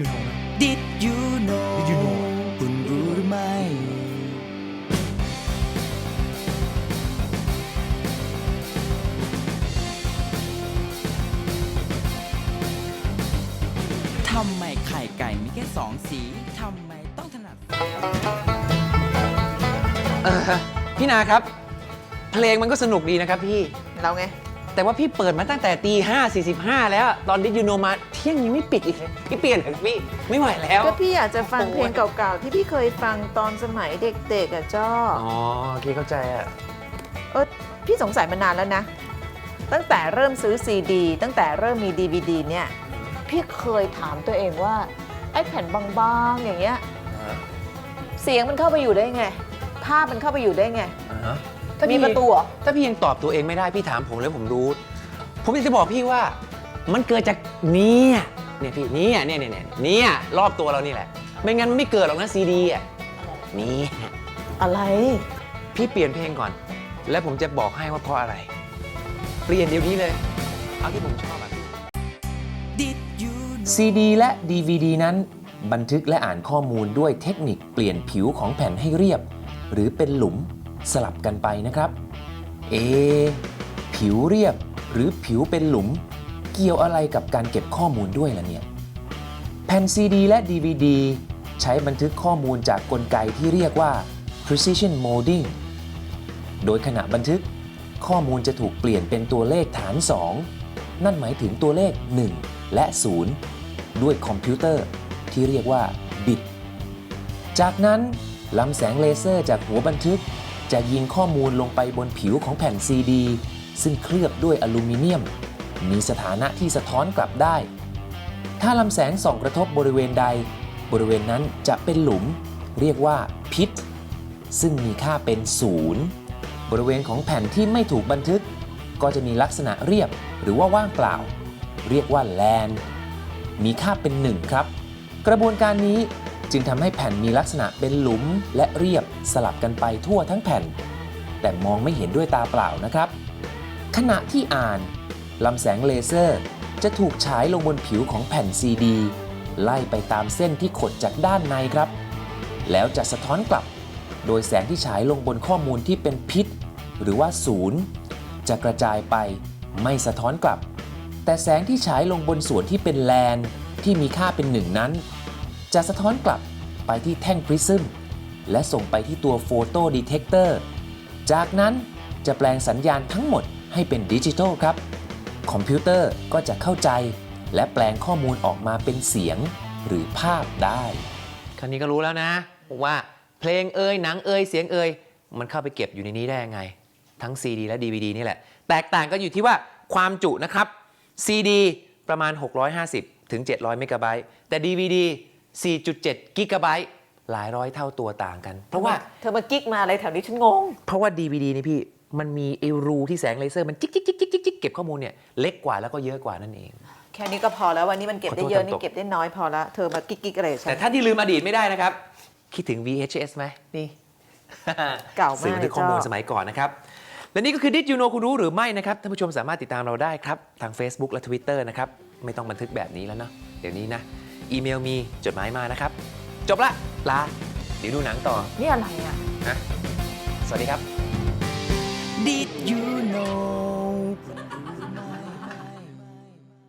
you know นะ Did you know Did you know คุณรู้หรือไม่ ทำไมไข่ไก่มีแค่สองสี ทำไมต้องถนัด เออพี่นาครับ เพลงมันก็สนุกดีนะครับพี่ เราไง แต่ว่าพี่เปิดมาตั้งแต่ตีห้าสี่สิบห้าแล้ว ตอนดิยูโนมาเที่ยงยังไม่ปิดอีกเลยพี่เปลี่ยนเถอะพี่ไม่ไหวแล้ว ก็พี่อยากจะฟังโอ้ยเพลงเก่าๆ ที่พี่เคยฟังตอนสมัยเด็กๆอะจ้ออ๋อโอเคเข้าใจอะ เออพี่สงสัยมานานแล้วนะ ตั้งแต่เริ่มซื้อซีดี ตั้งแต่เริ่มมี DVD เนี่ย พี่เคยถามตัวเองว่า ไอ้แผ่นบางๆอย่างเงี้ย เสียงมันเข้าไปอยู่ได้ไง ภาพมันเข้าไปอยู่ได้ไงอ่าฮะ ถ้ามีพี่ประตูเหรอ ถ้าพี่ยังตอบตัวเองไม่ได้พี่ถามผมแล้วผมรู้ ผมอยากจะบอกพี่ว่ามันเกิดจากเนี่ยเนี่ยพี่เนี่ยเนี่ยเนี่ยเนี่ยเนี่ยรอบตัวเรานี่แหละ ไม่งั้นมันไม่เกิดหรอกนะซีดีอะนี่อะไร พี่เปลี่ยนเพลงก่อน แล้วผมจะบอกให้ว่าเพราะอะไร เปลี่ยนเดี๋ยวนี้เลย เอาที่ผมชอบอะ Did you know CD และ DVD นั้น บันทึกและอ่านข้อมูลด้วยเทคนิคเปลี่ยนผิวของแผ่นให้เรียบ หรือเป็นหลุม สลับกันไปนะครับ เอ ผิวเรียบหรือผิวเป็นหลุม เกี่ยวอะไรกับการเก็บข้อมูลด้วยล่ะเนี่ยแผ่น CD และ DVD ใช้บันทึกข้อมูลจากกลไกที่เรียกว่า precision molding โดยขณะบันทึก ข้อมูลจะถูกเปลี่ยนเป็นตัวเลขฐาน 2 นั่นหมายถึงตัวเลข 1 และ 0 ด้วยคอมพิวเตอร์ที่เรียกว่าบิต จากนั้นลำแสงเลเซอร์จากหัวบันทึก จะยิงข้อมูลลงไปบนผิวของแผ่นซีดี ซึ่งเคลือบด้วยอลูมิเนียม มีสถานะที่สะท้อนกลับได้ ถ้าลำแสงส่องกระทบบริเวณใด บริเวณนั้นจะเป็นหลุม เรียกว่าพิษ ซึ่งมีค่าเป็นศูนย์บริเวณของแผ่นที่ไม่ถูกบันทึก ก็จะมีลักษณะเรียบหรือว่าว่างเปล่า เรียกว่าแลนมีค่าเป็น 1 ครับ กระบวนการนี้ จึงทำให้แผ่นมีลักษณะเป็นหลุมและเรียบสลับกันไปทั่วทั้งแผ่น แต่มองไม่เห็นด้วยตาเปล่านะครับ ขณะที่อ่านลำแสงเลเซอร์ จะถูกฉายลงบนผิวของแผ่นซีดีไล่ไปตามเส้นที่ขดจากด้านในครับ แล้วจะสะท้อนกลับ โดยแสงที่ฉายลงบนข้อมูลที่เป็นพิษ หรือว่าศูนย์จะกระจายไปไม่สะท้อนกลับ แต่แสงที่ฉายลงบนส่วนที่เป็นแลนที่มีค่าเป็นหนึ่งนั้น จะสะท้อนกลับไปที่แท่งพริซึมและส่งไปที่ตัวโฟโตดีเทคเตอร์ จากนั้นจะแปลงสัญญาณทั้งหมดให้เป็นดิจิทัลครับ คอมพิวเตอร์ก็จะเข้าใจ และแปลงข้อมูลออกมาเป็นเสียงหรือภาพได้ คราวนี้ก็รู้แล้วนะว่าเพลงเอ่ยหนังเอ่ยเสียงเอ่ยมันเข้าไปเก็บอยู่ในนี้ได้ยังไง ทั้ง CD และ DVD นี่แหละ แตกต่างกันอยู่ที่ว่าความจุนะครับ CD ประมาณ 650 ถึง 700 เมกะไบต์แต่ DVD 4.7 กิกะไบต์หลายร้อยเท่าตัวต่างกัน เพราะว่าเธอมากิ๊กมาอะไรแถวนี้ฉันงง เพราะว่า DVD นี่พี่มันมีไอรูที่แสงเลเซอร์มันจิ๊กจิ๊กจิ๊กจิ๊กจิ๊กจิ๊กเก็บข้อมูลเนี่ยเล็กกว่าแล้วก็เยอะกว่านั่นเอง แค่นี้ก็พอแล้ววันนี้มันเก็บได้เยขออะโทษนี่เก็บได้น้อยพอแล้วเธอมากิ๊กๆอะไรกับฉัแต่นท่านที่ลืมอดีตไม่ได้นะครับ คิดถึง VHS ไหมนี่เก่ามากสื่อบันทึกข้อมูลเลยจ้ะสมัยก่อนนะครับและนี่ก็คือ Did You Know คุณรู้หรือไม่นะครับท่านผู้ชมสามารถติดตามเราได้ครับทาง Facebook และ Twitter นะครับไม่ต้องบันทึกแบบนี้แล้วเนาะเดี๋ยวนี้นะ อีเมลมีจดหมายมานะครับ จบละ ลา เดี๋ยวดูหนังต่อนี่อะไรอะ นะสวัสดีครับ Did you know